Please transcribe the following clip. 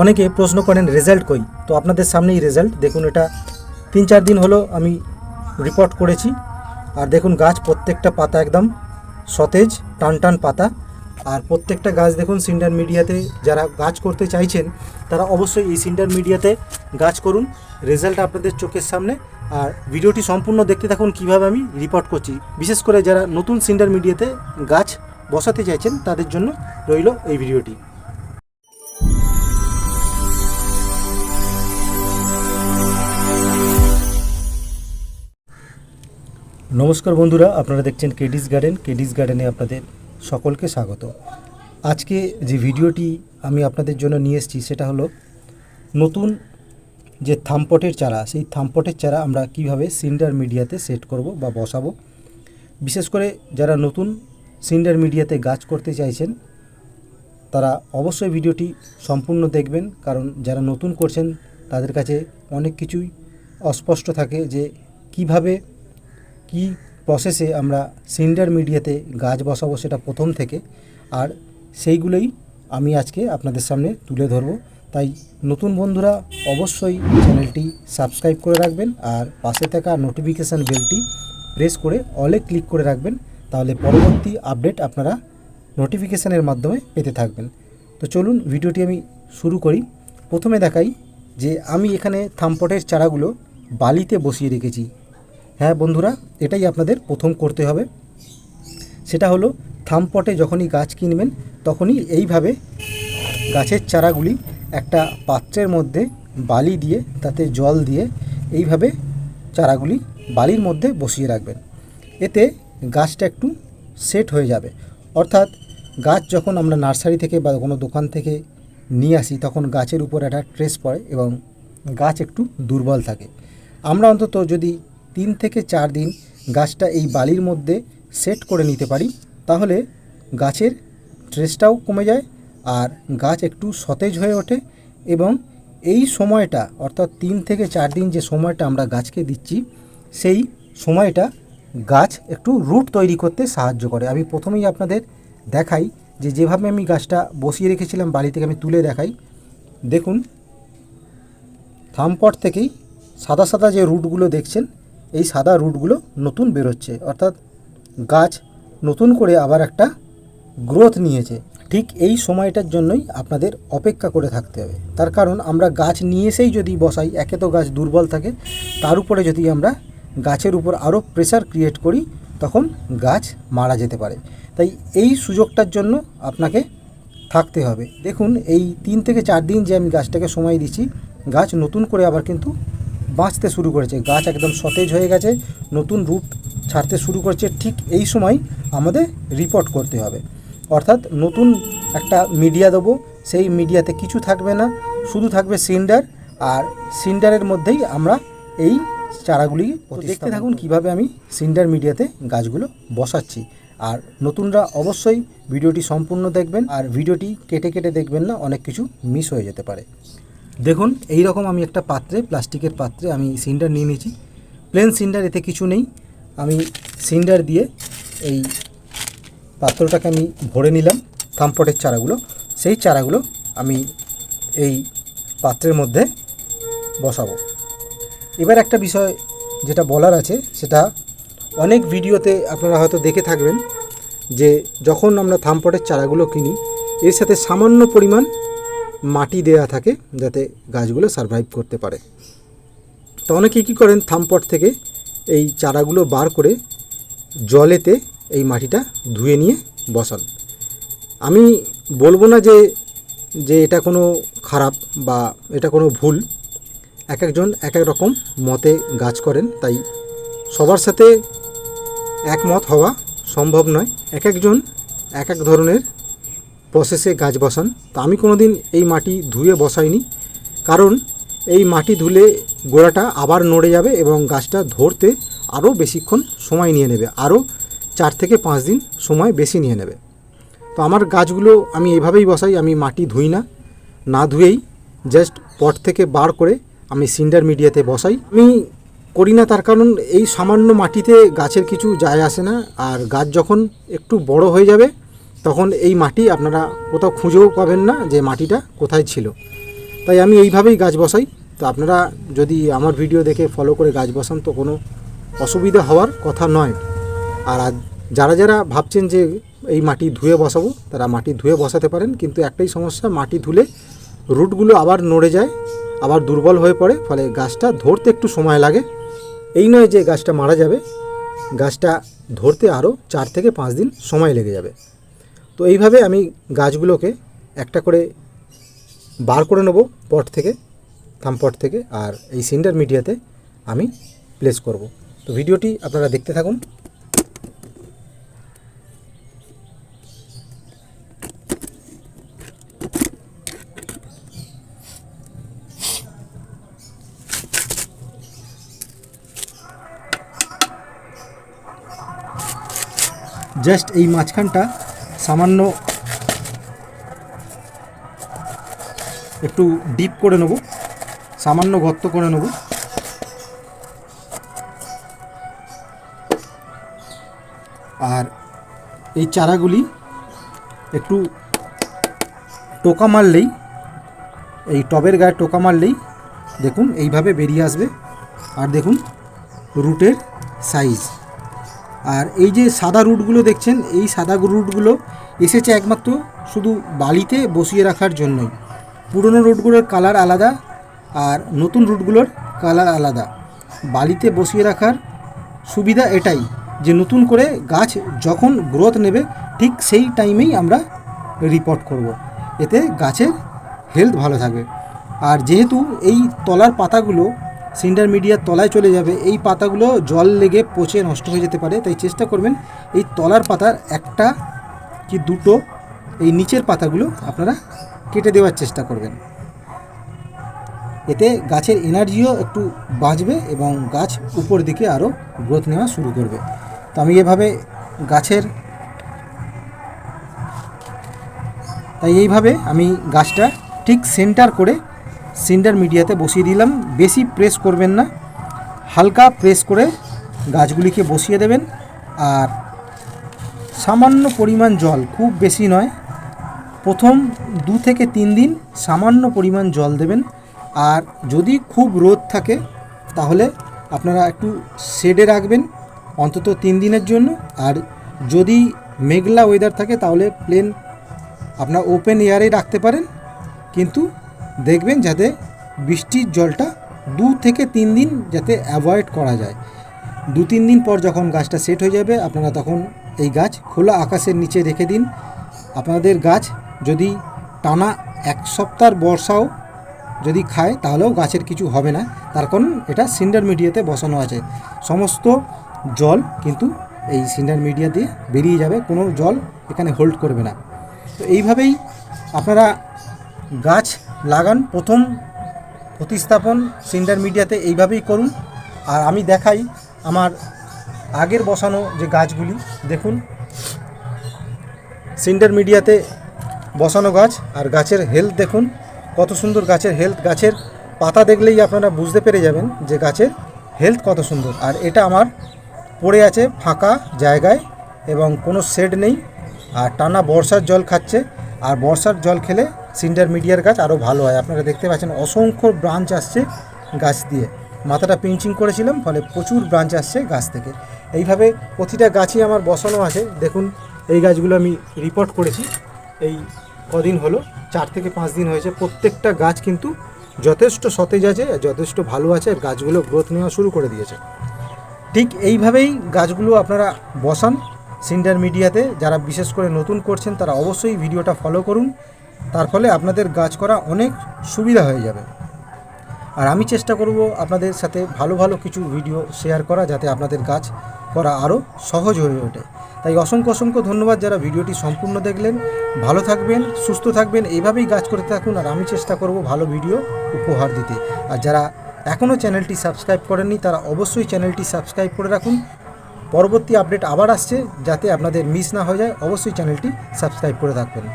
অনেকে প্রশ্ন করেন, রেজাল্ট কই? তো আপনাদের সামনেই রেজাল্ট। দেখুন, এটা তিন চার দিন হলো আমি রিপোর্ট করেছি। আর দেখুন, গাছ প্রত্যেকটা পাতা একদম সতেজ, টান টান পাতা। আর প্রত্যেকটা গাছ দেখুন, সিন্ডার মিডিয়াতে যারা গাছ করতে চাইছেন, তারা অবশ্যই এই সিন্ডার মিডিয়াতে গাছ করুন। রেজাল্ট আপনাদের চোখের সামনে। আর ভিডিওটি সম্পূর্ণ দেখতে থাকুন, কীভাবে আমি রিপোর্ট করছি। বিশেষ করে যারা নতুন সিন্ডার মিডিয়াতে গাছ বসাতে চাইছেন, তাদের জন্য রইল এই ভিডিওটি। নমস্কার বন্ধুরা, আপনারা দেখছেন কেডিস গার্ডেন কেডিস গার্ডেনে আপনাদের সকলকে স্বাগত। আজকে যে ভিডিওটি আমি আপনাদের জন্য নিয়ে এসেছি, সেটা হলো নতুন যে থামপটের চারা, সেই থামপটের চারা আমরা কীভাবে সিন্ডার মিডিয়াতে সেট করব বা বসাবো। বিশেষ করে যারা নতুন সিন্ডার মিডিয়াতে গাছ করতে চাইছেন, তারা অবশ্যই ভিডিওটি সম্পূর্ণ দেখবেন, কারণ যারা নতুন করছেন, তাদের কাছে অনেক কিছুই অস্পষ্ট থাকে যে কীভাবে কি প্রসেসে আমরা সিন্ডার মিডিয়াতে গাছ বসাবো সেটা প্রথম থেকে? আর সেইগুলোই আমি আজকে আপনাদের সামনে তুলে ধরবো। তাই নতুন বন্ধুরা, অবশ্যই চ্যানেলটি সাবস্ক্রাইব করে রাখবেন আর পাশে থাকা নোটিফিকেশান বেলটি প্রেস করে অলে ক্লিক করে রাখবেন। তাহলে পরবর্তী আপডেট আপনারা নোটিফিকেশানের মাধ্যমে পেতে থাকবেন। তো চলুন ভিডিওটি আমি শুরু করি। প্রথমে দেখাই যে আমি এখানে থামপটের চারাগুলো বালিতে বসিয়ে রেখেছি। হ্যাঁ বন্ধুরা, এটাই আপনাদের প্রথম করতে হবে। সেটা হলো, থামপটে যখনই গাছ কিনবেন, তখনই এইভাবে গাছের চারাগুলি একটা পাত্রের মধ্যে বালি দিয়ে, তাতে জল দিয়ে এইভাবে চারাগুলি বালির মধ্যে বসিয়ে রাখবেন। এতে গাছটা একটু সেট হয়ে যাবে। অর্থাৎ গাছ যখন আমরা নার্সারি থেকে বা কোনো দোকান থেকে নিয়ে আসি, তখন গাছের উপর একটা ট্রেস পড়ে এবং গাছ একটু দুর্বল থাকে। আমরা অন্তত যদি তিন থেকে চার দিন গাছটা এই বালির মধ্যে সেট করে নিতে পারি, তাহলে গাছের ট্রেসটাও কমে যায় আর গাছ একটু সতেজ হয়ে ওঠে এবং এই সময়টা, অর্থাৎ তিন থেকে চার দিন যে সময়টা আমরা গাছকে দিচ্ছি, সেই সময়টা গাছ একটু রুট তৈরি করতে সাহায্য করে। আমি প্রথমেই আপনাদের দেখাই যে যেভাবে আমি গাছটা বসিয়ে রেখেছিলাম বাড়ি থেকে আমি তুলে দেখাই। দেখুন, থামপট থেকেই সাদা সাদা যে রুটগুলো দেখছেন এই সাদা রুটগুলো নতুন বেরোচ্ছে। অর্থাৎ গাছ নতুন করে আবার একটা গ্রোথ নিয়েছে। ঠিক এই সময়টার জন্যই আপনাদের অপেক্ষা করে থাকতে হবে। তার কারণ আমরা গাছ নিয়ে এসেই যদি বসাই, একে তো গাছ দুর্বল থাকে, তার উপরে যদি আমরা গাছের উপর আরও প্রেসার ক্রিয়েট করি, তখন গাছ মারা যেতে পারে। তাই এই সুযোগটার জন্য আপনাকে থাকতে হবে। দেখুন, এই তিন থেকে চার দিন যে আমি গাছটাকে সময় দিচ্ছি, গাছ নতুন করে আবার কিন্তু বাঁচতে শুরু করেছে। গাছ একদম সতেজ হয়ে গেছে নতুন রুট ছাড়তে শুরু করছে। ঠিক এই সময় আমাদের রিপোর্ট করতে হবে। অর্থাৎ নতুন একটা মিডিয়া দেবো সেই মিডিয়াতে কিছু থাকবে না শুধু থাকবে সিন্ডার আর সিন্ডারের মধ্যেই আমরা এই চারাগুলি দেখতে থাকুন কীভাবে আমি সিন্ডার মিডিয়াতে গাছগুলো বসাচ্ছি। আর নতুনরা অবশ্যই ভিডিওটি সম্পূর্ণ দেখবেন আর ভিডিওটি কেটে কেটে দেখবেন না অনেক কিছু মিস হয়ে যেতে পারে। দেখুন এই রকম আমি একটা পাত্রে, প্লাস্টিকের পাত্রে আমি সিন্ডার নিয়ে নিয়েছি। প্লেন সিন্ডার এতে কিছু নেই। আমি সিন্ডার দিয়ে এই পাত্রটাকে আমি ভরে নিলাম থামপটের চারাগুলো। সেই চারাগুলো আমি এই পাত্রের মধ্যে বসাবো। এবার একটা বিষয় যেটা বলার আছে, সেটা অনেক ভিডিওতে আপনারা হয়তো দেখে থাকবেন যে যখন আমরা থাম্পটের চারাগুলো কিনি, এর সাথে সামান্য পরিমাণ মাটি দেয়া থাকে যাতে গাছগুলো সারভাইভ করতে পারে। তো অনেকে কী করেন, থামপট থেকে এই চারাগুলো বার করে জলেতে এই মাটিটা ধুয়ে নিয়ে বসান। আমি বলব না যে যে এটা কোনো খারাপ বা এটা কোনো ভুল। এক একজন এক এক রকম মতে গাছ করেন, তাই সবার সাথে একমত হওয়া সম্ভব নয়। এক একজন এক এক ধরনের প্রসেসে গাছ বসান। তা আমি কোনো দিন এই মাটি ধুয়ে বসাইনি। কারণ এই মাটি ধুলে গোড়াটা আবার নড়ে যাবে এবং গাছটা ধরতে আরও বেশিক্ষণ সময় নিয়ে নেবে। আরও চার থেকে পাঁচ দিন সময় বেশি নিয়ে নেবে। তো আমার গাছগুলো আমি এভাবেই বসাই, আমি মাটি ধুই না না ধুয়েই। জাস্ট পট থেকে বার করে আমি সিন্ডার মিডিয়াতে বসাই। আমি করি না তার কারণ এই সামান্য মাটিতে গাছের কিছু যায় আসে না। আর গাছ যখন একটু বড় হয়ে যাবে তখন এই মাটি আপনারা কোথাও খুঁজেও পাবেন না যে মাটিটা কোথায় ছিল। তাই আমি এইভাবেই গাছ বসাই। তো আপনারা যদি আমার ভিডিও দেখে ফলো করে গাছ বসান, তো কোনো অসুবিধা হওয়ার কথা নয়। আর যারা যারা ভাবছেন যে এই মাটি ধুয়ে বসাবো, তারা মাটি ধুয়ে বসাতে পারেন। কিন্তু একটাই সমস্যা, মাটি ধুলে রুটগুলো আবার নড়ে যায়, আবার দুর্বল হয়ে পড়ে, ফলে গাছটা ধরতে একটু সময় লাগে। এই নয় যে গাছটা মারা যাবে, গাছটা ধরতে আরও চার থেকে পাঁচ দিন সময় লেগে যাবে। তো এইভাবে আমি গাছগুলোকে একটা করে বার করে নেব পট থেকে থামপট থেকে, আর এই সিন্ডার মিডিয়াতে আমি প্লেস করব। তো ভিডিওটি আপনারা দেখতে থাকুন। জাস্ট এই মাঝখানটা সামান্য একটু ডিপ করে নেব। সামান্য গর্ত করে নেব। আর এই চারাগুলি একটু টোকা মারলেই, এই টবের গায়ে টোকা মারলেই দেখুন, এইভাবে বেরিয়ে আসবে। আর দেখুন, রুটের সাইজ আর এই যে সাদা রুটগুলো দেখছেন, এই সাদা রুটগুলো এসেছে একমাত্র শুধু বালিতে বসিয়ে রাখার জন্যই। পুরনো রুটগুলোর কালার আলাদা আর নতুন রুটগুলোর কালার আলাদা। বালিতে বসিয়ে রাখার সুবিধা এটাই যে নতুন করে গাছ যখন গ্রোথ নেবে ঠিক সেই টাইমেই আমরা রিপোর্ট করব। এতে গাছের হেলথ ভালো থাকবে আর যেহেতু এই তলার পাতাগুলো সিন্ডার মিডিয়ার তলায় চলে যাবে। এই পাতাগুলো জল লেগে পচে নষ্ট হয়ে যেতে পারে, তাই চেষ্টা করবেন এই তলার পাতার একটা কি দুটো এই নিচের পাতাগুলো আপনারা কেটে দেওয়ার চেষ্টা করবেন। এতে গাছের এনার্জিও একটু বাঁচবে এবং গাছ উপর দিকে আরও গ্রোথ নেওয়া শুরু করবে। তো আমি এভাবে গাছের তাই এইভাবে আমি গাছটা ঠিক সেন্টার করে সিন্ডার মিডিয়াতে বসিয়ে দিলাম। বেশি প্রেস করবেন না। হালকা প্রেস করে গাছগুলিকে বসিয়ে দেবেন। আর সামান্য পরিমাণ জল, খুব বেশি নয়। প্রথম দু থেকে তিন দিন সামান্য পরিমাণ জল দেবেন। আর যদি খুব রোদ থাকে, তাহলে আপনারা একটু শেডে রাখবেন অন্তত তিন দিনের জন্য। আর যদি মেঘলা ওয়েদার থাকে, তাহলে প্লেন আপনার ওপেন এয়ারে রাখতে পারেন। কিন্তু দেখবেন যাতে বৃষ্টির জলটা দু থেকে তিন দিন যাতে অ্যাভয়েড করা যায়। দু তিন দিন পর যখন গাছটা সেট হয়ে যাবে, আপনারা তখন এই গাছ খোলা আকাশের নিচে রেখে দিন। আপনাদের গাছ যদি টানা এক সপ্তাহ বর্ষাও যদি খায়, তাহলেও গাছের কিছু হবে না। তার কারণ এটা সিন্ডার মিডিয়াতে বসানো আছে। সমস্ত জল কিন্তু এই সিন্ডার মিডিয়া দিয়ে বেরিয়ে যাবে, কোনো জল এখানে হোল্ড করবে না। তো এইভাবেই আপনারা গাছ লাগান। প্রথম প্রতিস্থাপন সিন্ডার মিডিয়াতে এইভাবেই করুন। আর আমি দেখাই আমার আগের বসানো যে গাছগুলি, দেখুন। সিন্ডার মিডিয়াতে বসানো গাছ আর গাছের হেলথ দেখুন। কত সুন্দর গাছের হেলথ গাছের পাতা দেখলেই আপনারা বুঝতে পেরে যাবেন যে গাছের হেলথ কত সুন্দর। আর এটা আমার পড়ে আছে ফাঁকা জায়গায় এবং কোনো শেড নেই। আর টানা বর্ষার জল খাচ্ছে। আর বর্ষার জল খেলে সিন্ডার মিডিয়ার গাছ আরও ভালো হয়। আপনারা দেখতে পাচ্ছেন অসংখ্য ব্রাঞ্চ আসছে গাছ দিয়ে। মাথাটা পিঞ্চিং করেছিলাম, ফলে প্রচুর ব্রাঞ্চ আসছে গাছ থেকে। এইভাবে প্রতিটা গাছই আমার বসানো আছে। দেখুন, এই গাছগুলো আমি রিপোর্ট করেছি। এই কদিন হলো, চার থেকে পাঁচ দিন হয়েছে। প্রত্যেকটা গাছ কিন্তু যথেষ্ট সতেজ আছে যথেষ্ট ভালো আছে গাছগুলো গ্রোথ নেওয়া শুরু করে দিয়েছে। ঠিক এইভাবেই গাছগুলো আপনারা বসান সিন্ডার মিডিয়াতে। যারা বিশেষ করে নতুন করছেন, তারা অবশ্যই ভিডিওটা ফলো করুন। তার ফলে আপনাদের গাছ করা অনেক সুবিধা হয়ে যাবে। আর আমি চেষ্টা করব আপনাদের সাথে ভালো ভালো কিছু ভিডিও শেয়ার করা যাতে আপনাদের গাছ করা আরও সহজ হয়ে ওঠে। তাই অসংখ্য অসংখ্য ধন্যবাদ যারা ভিডিওটি সম্পূর্ণ দেখলেন। ভালো থাকবেন, সুস্থ থাকবেন, এইভাবেই গাছ করতে থাকুন। আর আমি চেষ্টা করব ভালো ভিডিও উপহার দিতে। আর যারা এখনও চ্যানেলটি সাবস্ক্রাইব করেননি, তারা অবশ্যই চ্যানেলটি সাবস্ক্রাইব করে রাখুন। পরবর্তী আপডেট আবার আসছে, যাতে আপনাদের মিস না হয়ে যায়, অবশ্যই চ্যানেলটি সাবস্ক্রাইব করে থাকবেন।